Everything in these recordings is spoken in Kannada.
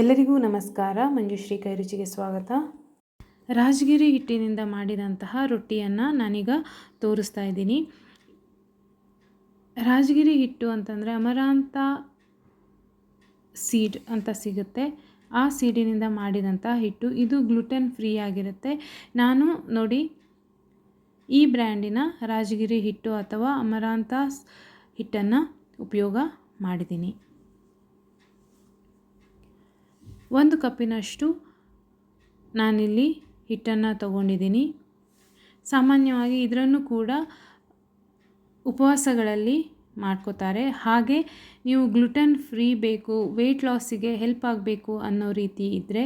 ಎಲ್ಲರಿಗೂ ನಮಸ್ಕಾರ. ಮಂಜುಶ್ರೀ ಕೈರುಚಿಗೆ ಸ್ವಾಗತ. ರಾಜಗಿರಿ ಹಿಟ್ಟಿನಿಂದ ಮಾಡಿದಂತಹ ರೊಟ್ಟಿಯನ್ನು ನಾನೀಗ ತೋರಿಸ್ತಾ ಇದ್ದೀನಿ. ರಾಜಗಿರಿ ಹಿಟ್ಟು ಅಂತಂದರೆ ಅಮರಾಂತ ಸೀಡ್ ಅಂತ ಸಿಗುತ್ತೆ. ಆ ಸೀಡಿನಿಂದ ಮಾಡಿದಂಥ ಹಿಟ್ಟು ಇದು ಗ್ಲುಟನ್ ಫ್ರೀ ಆಗಿರುತ್ತೆ. ನಾನು ನೋಡಿ ಈ ಬ್ರ್ಯಾಂಡಿನ ರಾಜಗಿರಿ ಹಿಟ್ಟು ಅಥವಾ ಅಮರಾಂತ ಹಿಟ್ಟನ್ನು ಉಪಯೋಗ ಮಾಡಿದ್ದೀನಿ. ಒಂದು ಕಪ್ಪಿನಷ್ಟು ನಾನಿಲ್ಲಿ ಹಿಟ್ಟನ್ನು ತಗೊಂಡಿದ್ದೀನಿ. ಸಾಮಾನ್ಯವಾಗಿ ಇದರನ್ನು ಕೂಡ ಉಪವಾಸಗಳಲ್ಲಿ ಮಾಡ್ಕೋತಾರೆ. ಹಾಗೆ ನೀವು ಗ್ಲುಟನ್ ಫ್ರೀ ಬೇಕು ವೆಯ್ಟ್ ಲಾಸಿಗೆ ಹೆಲ್ಪ್ ಆಗಬೇಕು ಅನ್ನೋ ರೀತಿ ಇದ್ದರೆ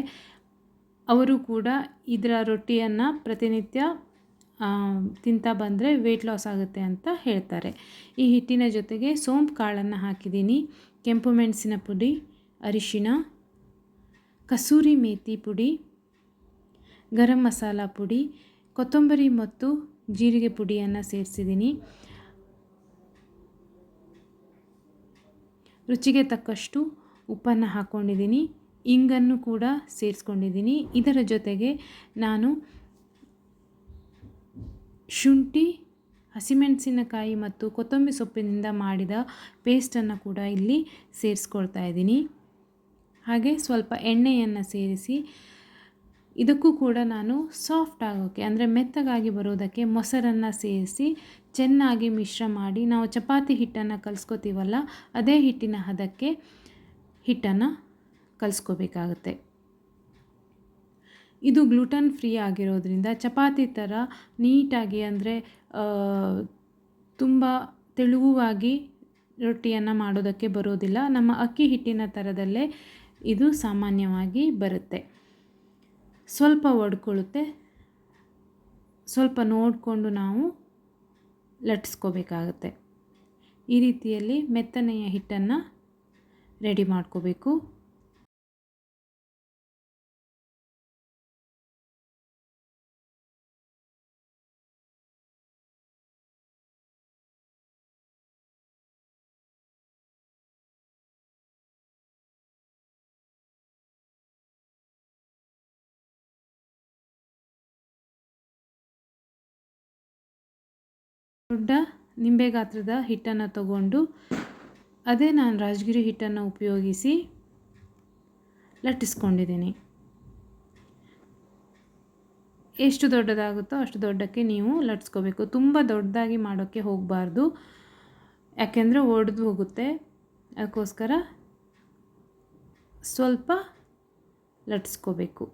ಅವರು ಕೂಡ ಇದರ ರೊಟ್ಟಿಯನ್ನು ಪ್ರತಿನಿತ್ಯ ತಿಂತಾ ಬಂದರೆ ವೆಯ್ಟ್ ಲಾಸ್ ಆಗುತ್ತೆ ಅಂತ ಹೇಳ್ತಾರೆ. ಈ ಹಿಟ್ಟಿನ ಜೊತೆಗೆ ಸೋಂಪು ಕಾಳನ್ನು ಹಾಕಿದ್ದೀನಿ. ಕೆಂಪು ಮೆಣಸಿನ ಪುಡಿ, ಅರಿಶಿಣ ಕಸೂರಿ ಮೇಥಿ ಪುಡಿ, ಗರಂ ಮಸಾಲ ಪುಡಿ, ಕೊತ್ತಂಬರಿ ಮತ್ತು ಜೀರಿಗೆ ಪುಡಿಯನ್ನು ಸೇರಿಸಿದ್ದೀನಿ. ರುಚಿಗೆ ತಕ್ಕಷ್ಟು ಉಪ್ಪನ್ನು ಹಾಕ್ಕೊಂಡಿದ್ದೀನಿ ಇಂಗನ್ನು ಕೂಡ ಸೇರಿಸ್ಕೊಂಡಿದ್ದೀನಿ. ಇದರ ಜೊತೆಗೆ ನಾನು ಶುಂಠಿ, ಹಸಿಮೆಣಸಿನಕಾಯಿ ಮತ್ತು ಕೊತ್ತಂಬರಿ ಸೊಪ್ಪಿನಿಂದ ಮಾಡಿದ ಪೇಸ್ಟನ್ನು ಕೂಡ ಇಲ್ಲಿ ಸೇರಿಸ್ಕೊಳ್ತಾ ಇದ್ದೀನಿ. ಹಾಗೆ ಸ್ವಲ್ಪ ಎಣ್ಣೆಯನ್ನು ಸೇರಿಸಿ ಇದಕ್ಕೂ ಕೂಡ ನಾನು ಸಾಫ್ಟ್ ಆಗೋಕ್ಕೆ ಅಂದರೆ ಮೆತ್ತಗಾಗಿ ಬರೋದಕ್ಕೆ ಮೊಸರನ್ನು ಸೇರಿಸಿ ಚೆನ್ನಾಗಿ ಮಿಶ್ರ ಮಾಡಿ, ನಾವು ಚಪಾತಿ ಹಿಟ್ಟನ್ನು ಕಲಿಸ್ಕೋತೀವಲ್ಲ, ಅದೇ ಹಿಟ್ಟಿನ ಹದಕ್ಕೆ ಹಿಟ್ಟನ್ನು ಕಲಿಸ್ಕೋಬೇಕಾಗುತ್ತೆ. ಇದು ಗ್ಲೂಟನ್ ಫ್ರೀ ಆಗಿರೋದ್ರಿಂದ ಚಪಾತಿ ಥರ ನೀಟಾಗಿ, ಅಂದರೆ ತುಂಬ ತೆಳುವಾಗಿ ರೊಟ್ಟಿಯನ್ನು ಮಾಡೋದಕ್ಕೆ ಬರೋದಿಲ್ಲ. ನಮ್ಮ ಅಕ್ಕಿ ಹಿಟ್ಟಿನ ಥರದಲ್ಲೇ ಇದು ಸಾಮಾನ್ಯವಾಗಿ ಬರುತ್ತೆ. ಸ್ವಲ್ಪ ಒಡ್ಕೊಳ್ಳುತ್ತೆ. ಸ್ವಲ್ಪ ನೋಡಿಕೊಂಡು ನಾವು ಲಟ್ಸ್ಕೋಬೇಕಾಗತ್ತೆ. ಈ ರೀತಿಯಲ್ಲಿ ಮೆತ್ತನೆಯ ಹಿಟ್ಟನ್ನು ರೆಡಿ ಮಾಡ್ಕೋಬೇಕು. ದೊಡ್ಡ ನಿಂಬೆ ಗಾತ್ರದ ಹಿಟ್ಟನ್ನು ತಗೊಂಡು ಅದೇ ನಾನು ರಾಜಗಿರಿ ಹಿಟ್ಟನ್ನು ಉಪಯೋಗಿಸಿ ಲಟ್ಟಿಸ್ಕೊಂಡಿದ್ದೀನಿ. ಎಷ್ಟು ದೊಡ್ಡದಾಗುತ್ತೋ ಅಷ್ಟು ದೊಡ್ಡಕ್ಕೆ ನೀವು ಲಟ್ಸ್ಕೋಬೇಕು ತುಂಬ ದೊಡ್ಡದಾಗಿ ಮಾಡೋಕ್ಕೆ ಹೋಗಬಾರ್ದು. ಯಾಕೆಂದರೆ ಒಡೆದು ಹೋಗುತ್ತೆ. ಅದಕ್ಕೋಸ್ಕರ ಸ್ವಲ್ಪ ಲಟ್ಸ್ಕೋಬೇಕು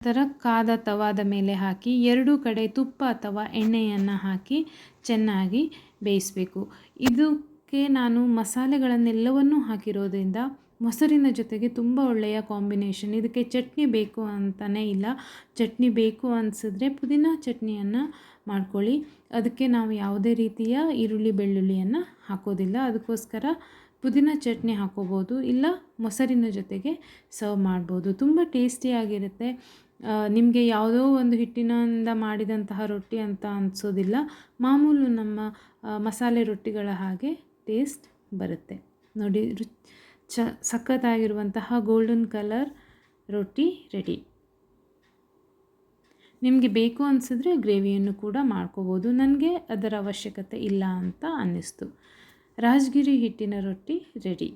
ನಂತರ ಕಾದ ತವಾದ ಮೇಲೆ ಹಾಕಿ, ಎರಡೂ ಕಡೆ ತುಪ್ಪ ಅಥವಾ ಎಣ್ಣೆಯನ್ನು ಹಾಕಿ ಚೆನ್ನಾಗಿ ಬೇಯಿಸಬೇಕು. ಇದಕ್ಕೆ ನಾನು ಮಸಾಲೆಗಳನ್ನೆಲ್ಲವನ್ನೂ ಹಾಕಿರೋದ್ರಿಂದ ಮೊಸರಿನ ಜೊತೆಗೆ ತುಂಬ ಒಳ್ಳೆಯ ಕಾಂಬಿನೇಷನ್. ಇದಕ್ಕೆ ಚಟ್ನಿ ಬೇಕು ಅಂತಲೇ ಇಲ್ಲ. ಚಟ್ನಿ ಬೇಕು ಅನಿಸಿದ್ರೆ ಪುದೀನ ಚಟ್ನಿಯನ್ನು ಮಾಡ್ಕೊಳ್ಳಿ. ಅದಕ್ಕೆ ನಾವು ಯಾವುದೇ ರೀತಿಯ ಈರುಳ್ಳಿ, ಬೆಳ್ಳುಳ್ಳಿಯನ್ನು ಹಾಕೋದಿಲ್ಲ. ಅದಕ್ಕೋಸ್ಕರ ಪುದೀನ ಚಟ್ನಿ ಹಾಕೋಬೋದು, ಇಲ್ಲ ಮೊಸರಿನ ಜೊತೆಗೆ ಸರ್ವ್ ಮಾಡ್ಬೋದು. ತುಂಬ ಟೇಸ್ಟಿಯಾಗಿರುತ್ತೆ ನಿಮಗೆ ಯಾವುದೋ ಒಂದು ಹಿಟ್ಟಿನಿಂದ ಮಾಡಿದಂತಹ ರೊಟ್ಟಿ ಅಂತ ಅನಿಸೋದಿಲ್ಲ. ಮಾಮೂಲು ನಮ್ಮ ಮಸಾಲೆ ರೊಟ್ಟಿಗಳ ಹಾಗೆ ಟೇಸ್ಟ್ ಬರುತ್ತೆ. ನೋಡಿ ಚ, ಸಖತ್ತಾಗಿರುವಂತಹ ಗೋಲ್ಡನ್ ಕಲರ್ ರೊಟ್ಟಿ ರೆಡಿ ನಿಮಗೆ ಬೇಕು ಅನಿಸಿದ್ರೆ ಗ್ರೇವಿಯನ್ನು ಕೂಡ ಮಾಡ್ಕೋಬೋದು. ನನಗೆ ಅದರ ಅವಶ್ಯಕತೆ ಇಲ್ಲ ಅಂತ ಅನ್ನಿಸ್ತು. ರಾಜಗಿರಿ ಹಿಟ್ಟಿನ ರೊಟ್ಟಿ ರೆಡಿ